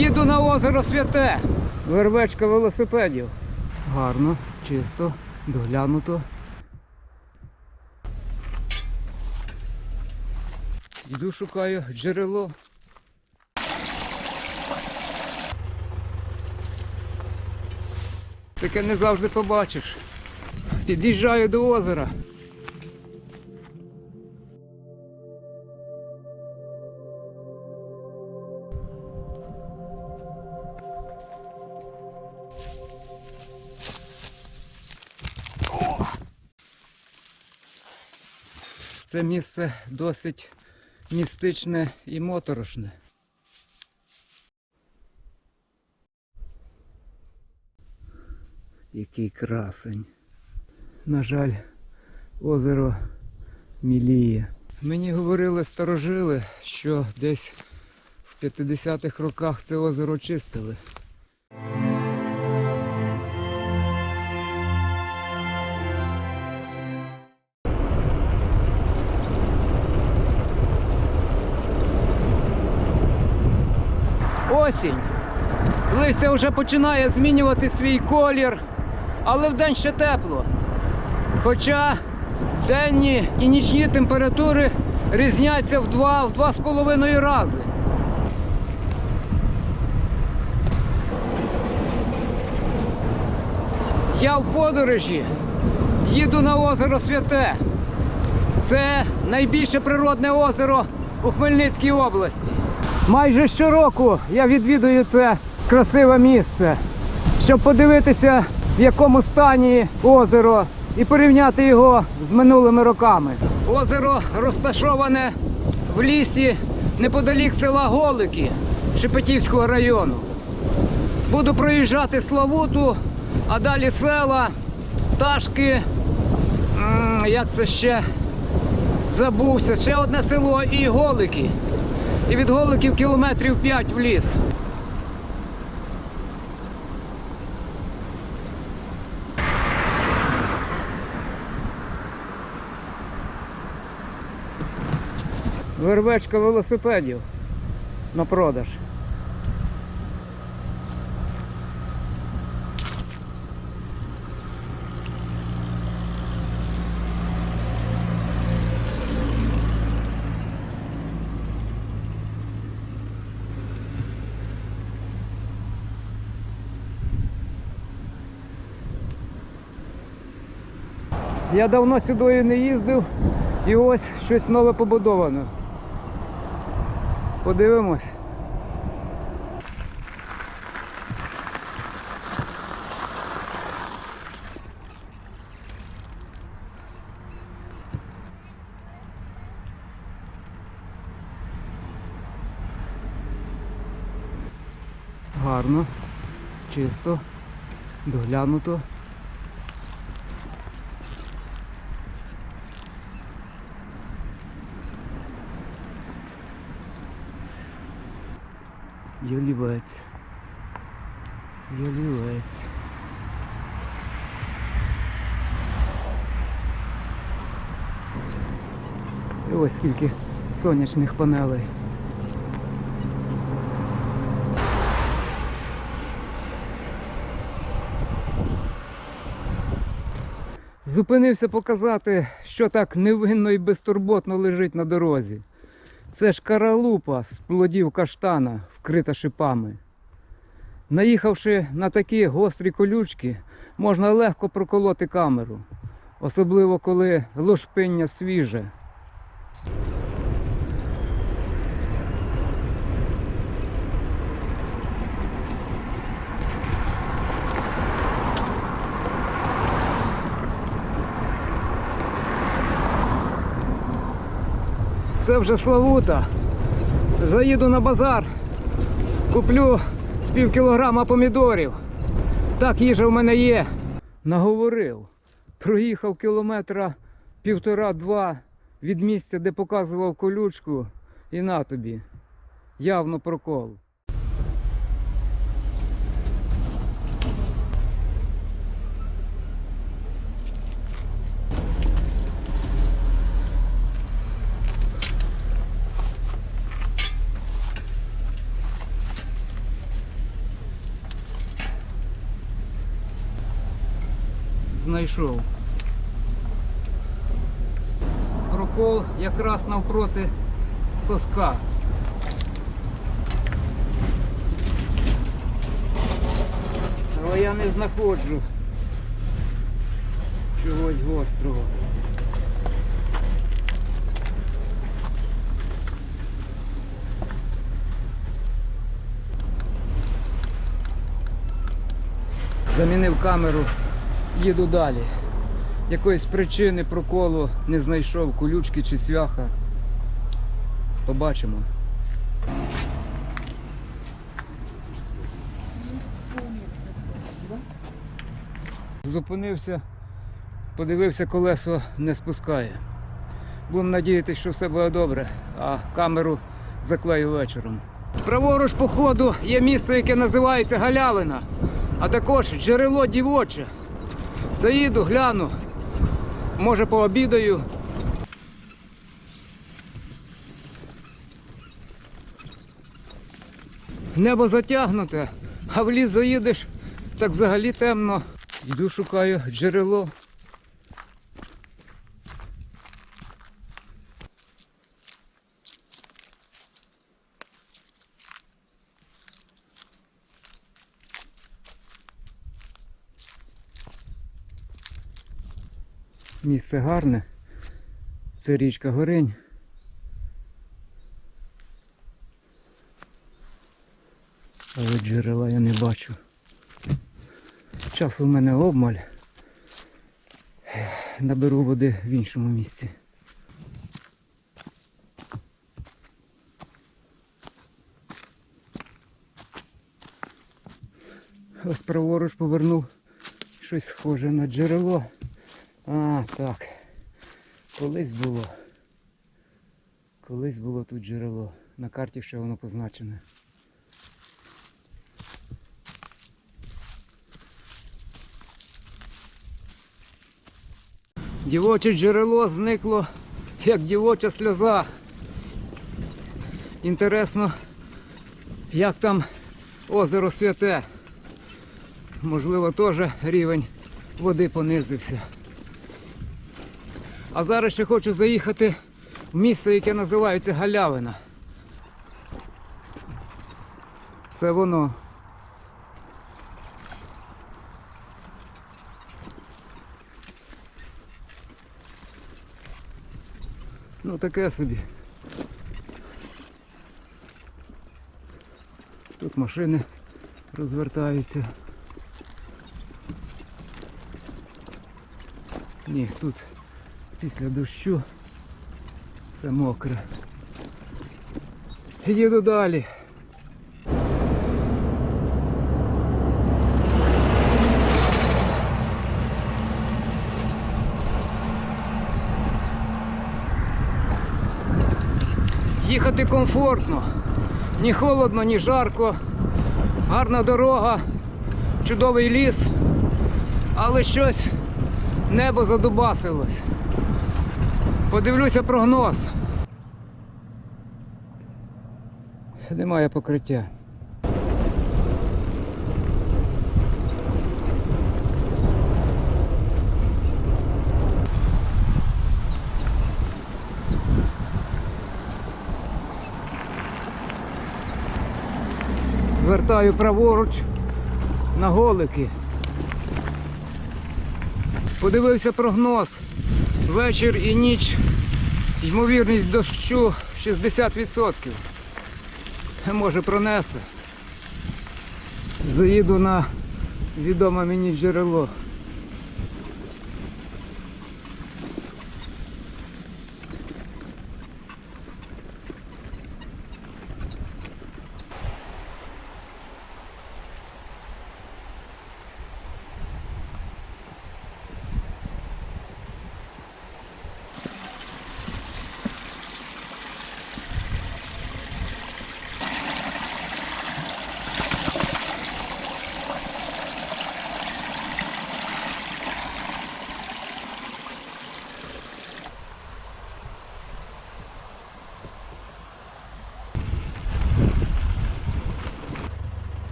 Їду на озеро Святе. Вервечка велосипедів. Гарно, чисто, доглянуто. Йду шукаю джерело. Таке не завжди побачиш. Під'їжджаю до озера. Це місце досить містичне і моторошне. Який красень. На жаль, озеро міліє. Мені говорили старожили, що десь в 50-х роках це озеро чистили. Осінь. Листя вже починає змінювати свій колір, але вдень ще тепло. Хоча денні і нічні температури різняться в два, в два з половиною рази. Я в подорожі їду на озеро Святе. Це найбільше природне озеро у Хмельницькій області. Майже щороку я відвідую це красиве місце, щоб подивитися, в якому стані озеро, і порівняти його з минулими роками. Озеро розташоване в лісі неподалік села Голики Шепетівського району. Буду проїжджати Славуту, а далі села, Ташки, як це ще забувся, ще одне село і Голики. І від Голиків кілометрів 5 в ліс. Вервечка велосипедів на продаж. Я давно сюди не їздив і ось щось нове побудовано. Подивимось. Гарно, чисто, доглянуто. Ялівець. Ялівець. І ось скільки сонячних панелей. Зупинився показати, що так невинно і безтурботно лежить на дорозі. Це ж каралупа з плодів каштана, вкрита шипами. Наїхавши на такі гострі колючки, можна легко проколоти камеру, особливо коли лошпиння свіже. Це вже Славута. Заїду на базар, куплю з пів кілограма помідорів. Так їжа в мене є. Наговорив. Проїхав кілометра півтора-два від місця, де показував колючку, і на тобі. Явно прокол. Знайшов. Прокол якраз навпроти соска. Але я не знаходжу чогось гострого. Замінив камеру, їду далі. Якоїсь причини проколу не знайшов колючки чи цвяха. Побачимо. Зупинився, подивився, колесо не спускає. Будемо надіятися, що все буде добре, а камеру заклею вечором. Праворуч по ходу є місце, яке називається Галявина, а також джерело дівоче. Заїду, гляну, може пообідаю. Небо затягнуте, а в ліс заїдеш, так взагалі темно. Йду шукаю джерело. Місце гарне. Це річка Горень. Але джерела я не бачу. Часу в мене обмаль. Наберу води в іншому місці. Ось праворуч повернув щось схоже на джерело. А, так. Колись було. Колись було тут джерело. На карті ще воно позначене. Дівоче джерело зникло, як дівоча сльоза. Інтересно, як там озеро святе. Можливо, теж рівень води понизився. А зараз ще хочу заїхати в місце, яке називається Галявина. Це воно. Ну таке собі. Тут машини розвертаються. Ні, тут після дощу все мокре. Їду далі. Їхати комфортно, ні холодно, ні жарко, гарна дорога, чудовий ліс, але щось небо задубасилось. Подивлюся прогноз. Немає покриття. Звертаю праворуч на голики. Подивився прогноз. Вечір і ніч. Ймовірність дощу 60%. Може пронесе. Заїду на відоме мені джерело.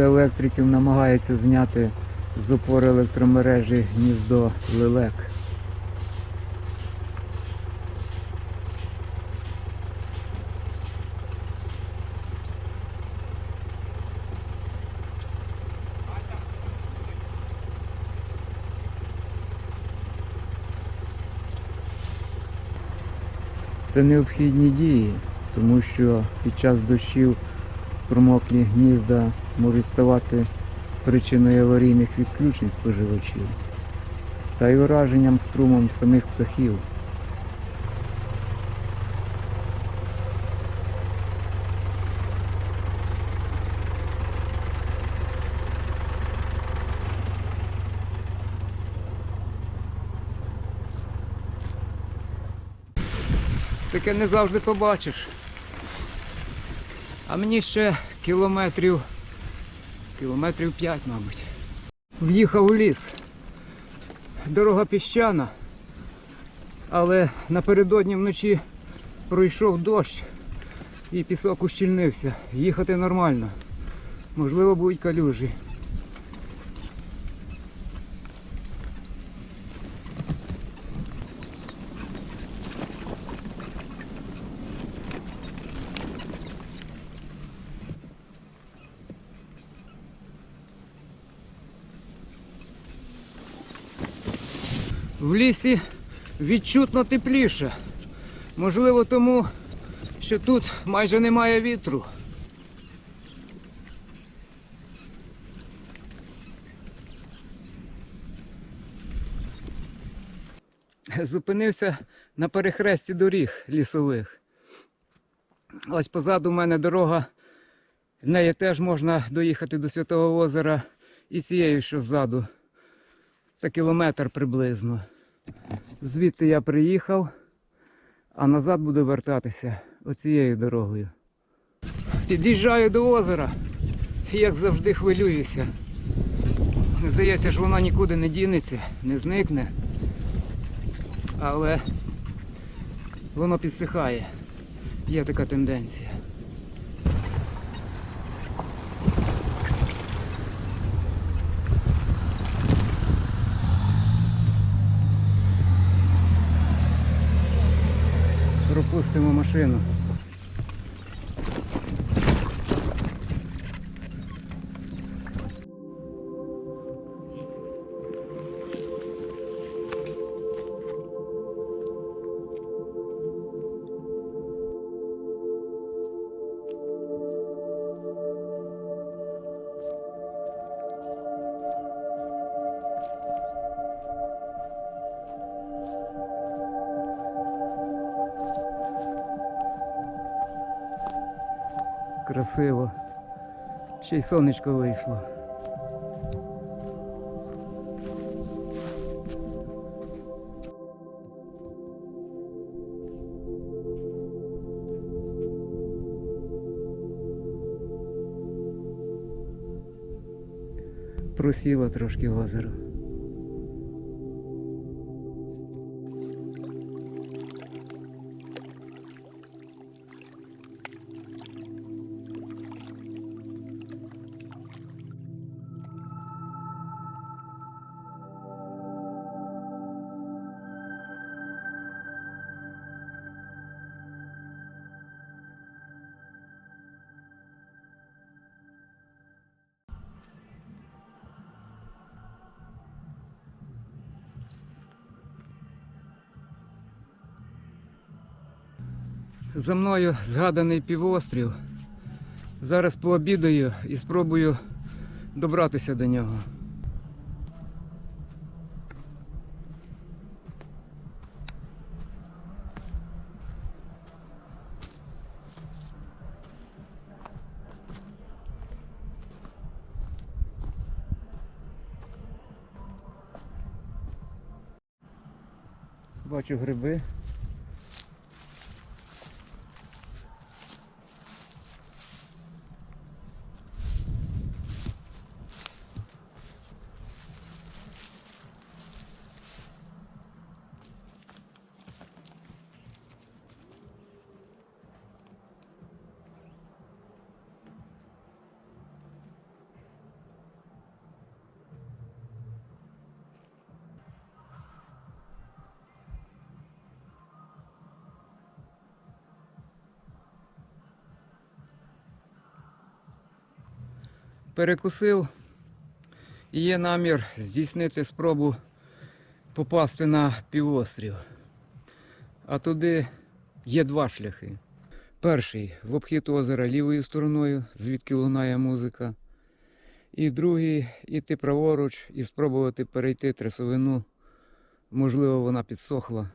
Бригада електриків намагається зняти з опори електромережі гніздо Лелек. Це необхідні дії, тому що під час дощів промоклі гнізда можуть ставати причиною аварійних відключень споживачів та й ураженням струмом самих птахів. Таке не завжди побачиш. А мені ще кілометрів, кілометрів 5, мабуть. В'їхав у ліс. Дорога піщана, але напередодні вночі пройшов дощ і пісок ущільнився. Їхати нормально. Можливо, будуть калюжі. В лісі відчутно тепліше. Можливо, тому, що тут майже немає вітру. Зупинився на перехресті доріг лісових. Ось позаду в мене дорога. Нею теж можна доїхати до Святого озера і цією, що ззаду. Це кілометр приблизно. Звідти я приїхав, а назад буду вертатися оцією дорогою. Під'їжджаю до озера і як завжди хвилююся. Здається, що воно нікуди не дінеться, не зникне. Але воно підсихає. Є така тенденція. Пропустимо машину. Красиво. Ще й сонечко вийшло. Просіло трошки озеро. За мною згаданий півострів. Зараз пообідаю і спробую добратися до нього. Бачу гриби. Перекусив і є намір здійснити спробу попасти на півострів. А туди є два шляхи. Перший в обхід озера лівою стороною, звідки лунає музика. І другий іти праворуч і спробувати перейти трясовину. Можливо, вона підсохла.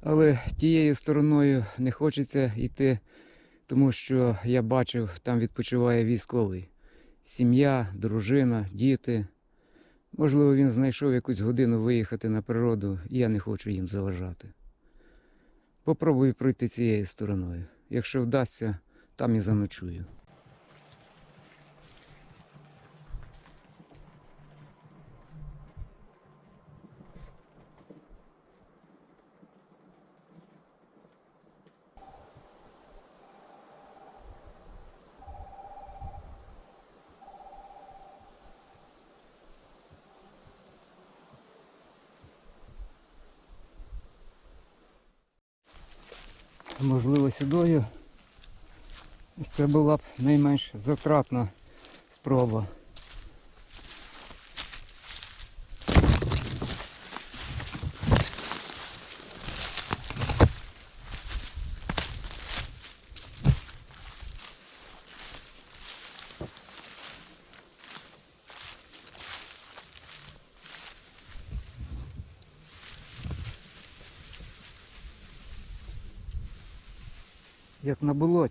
Але тією стороною не хочеться йти, тому що я бачив, там відпочиває військовий. Сім'я, дружина, діти. Можливо, він знайшов якусь годину виїхати на природу, і я не хочу їм заважати. Попробую пройти цією стороною. Якщо вдасться, там і заночую. Можливо, сюдою. Це була б найменш затратна спроба.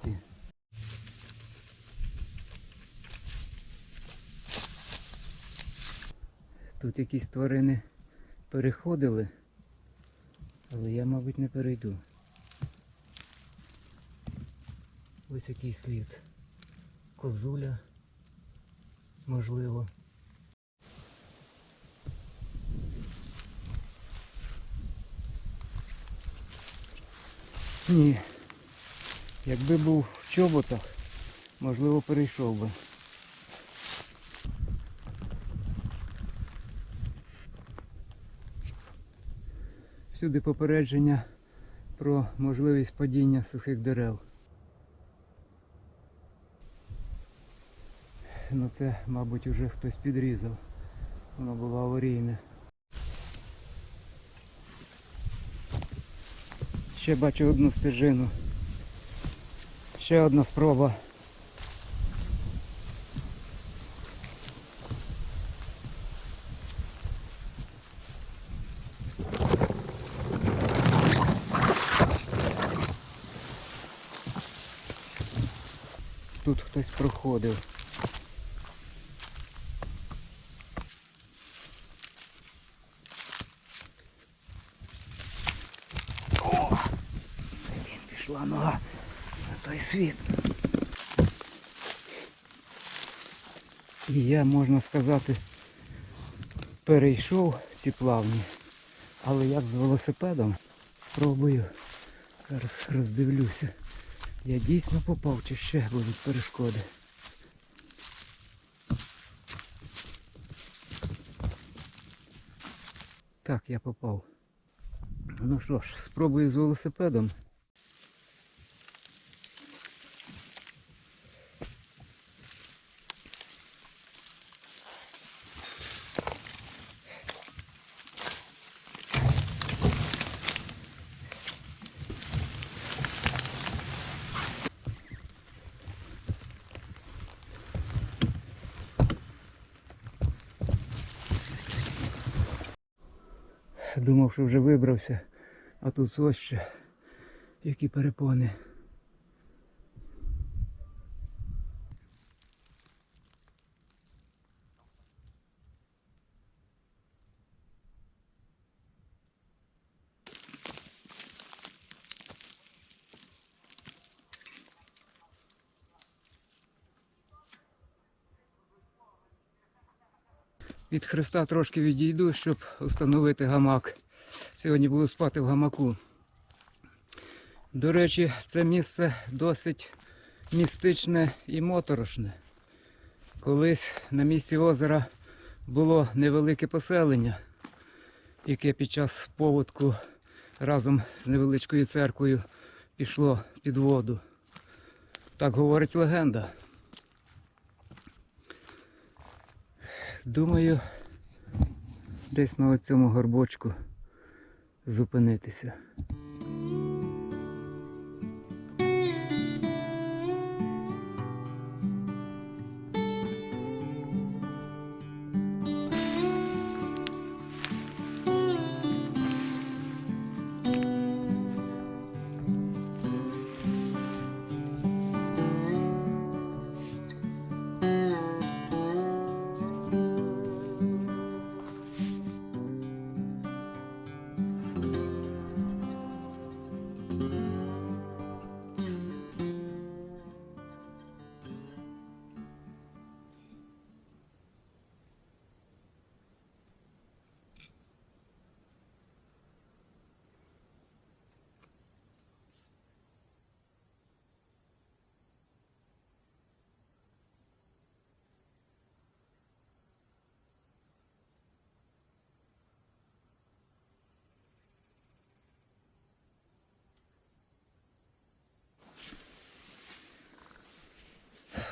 Як. Тут якісь тварини переходили, але я, мабуть, не перейду. Ось який слід. Козуля, можливо. Ні. Якби був в чоботах, можливо, перейшов би. Всюди попередження про можливість падіння сухих дерев. Ну це, мабуть, уже хтось підрізав. Воно було аварійне. Ще бачу одну стежину. Ще одна спроба. Тут хтось проходив. Світ. І я, можна сказати, перейшов ці плавні. Але як з велосипедом, спробую. Зараз роздивлюся. Я дійсно попав чи ще будуть перешкоди. Так, я попав. Ну що ж, спробую з велосипедом. Що вже вибрався, а тут ось ще які перепони. Від хреста трошки відійду, щоб встановити гамак. Сьогодні буду спати в гамаку. До речі, це місце досить містичне і моторошне. Колись на місці озера було невелике поселення, яке під час поводку разом з невеличкою церквою пішло під воду. Так говорить легенда. думаю, десь на цьому горбочку зупинитися.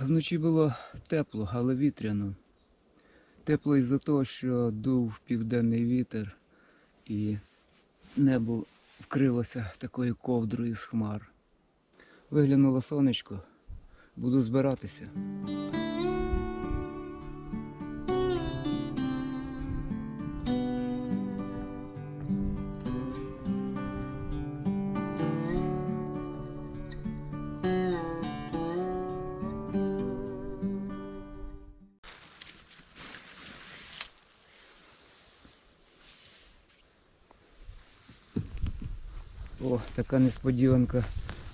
Вночі було тепло, але вітряно. Тепло із-за того, що дув південний вітер і небо вкрилося такою ковдрою з хмар. Виглянуло сонечко, буду збиратися. О, така несподіванка.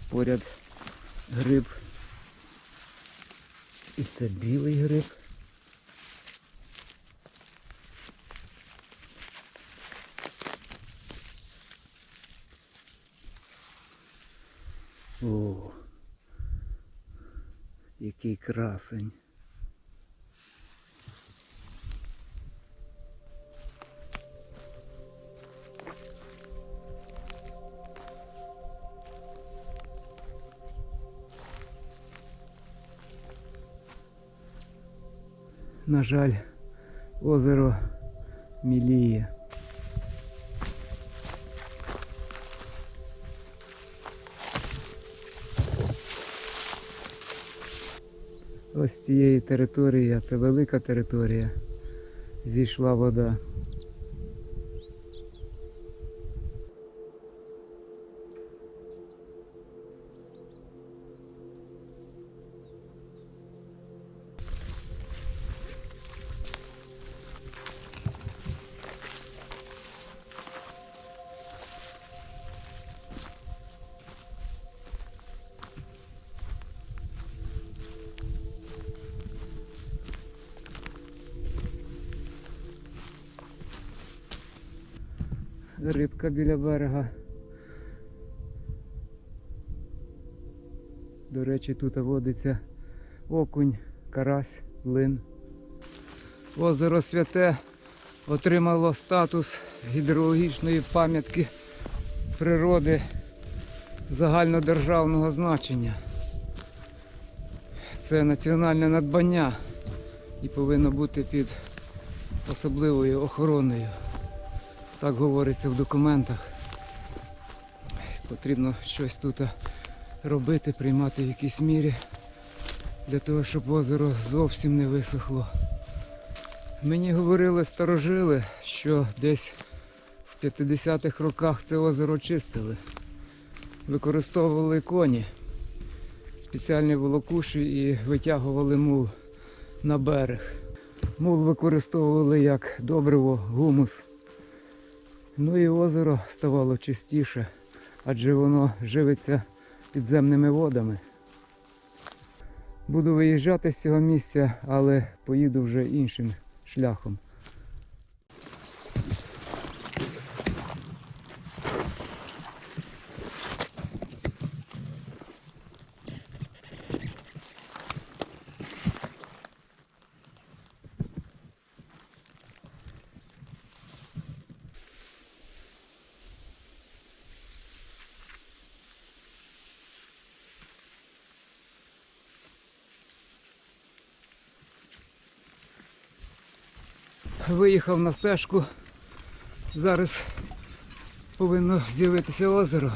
Поряд гриб. І це білий гриб. О, який красень. На жаль, озеро міліє. Ось цієї території, це велика територія, зійшла вода. Біля берега. До речі, тут водиться окунь, карась, лин. Озеро Святе отримало статус гідрологічної пам'ятки природи загальнодержавного значення. Це національне надбання і повинно бути під особливою охороною. Так говориться в документах. Потрібно щось тут робити, приймати в якійсь мірі для того, щоб озеро зовсім не висохло. Мені говорили старожили, що десь в 50-х роках це озеро чистили. Використовували коні, спеціальні волокуші і витягували мул на берег. Мул використовували як добриво, гумус. Ну і озеро ставало чистіше, адже воно живиться підземними водами. Буду виїжджати з цього місця, але поїду вже іншим шляхом. Виїхав на стежку. Зараз повинно з'явитися озеро.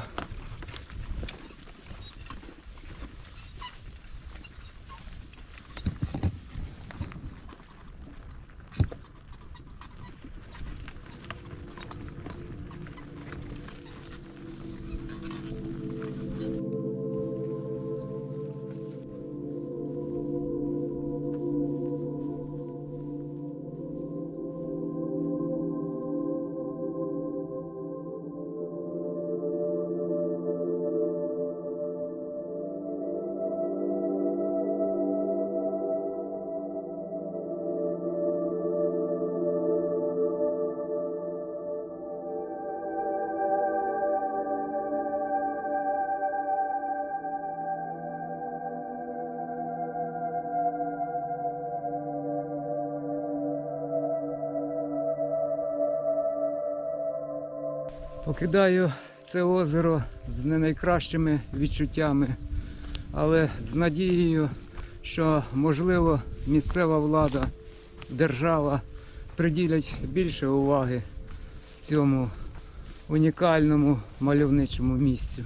Покидаю це озеро з не найкращими відчуттями, але з надією, що можливо місцева влада, держава приділять більше уваги цьому унікальному мальовничому місцю.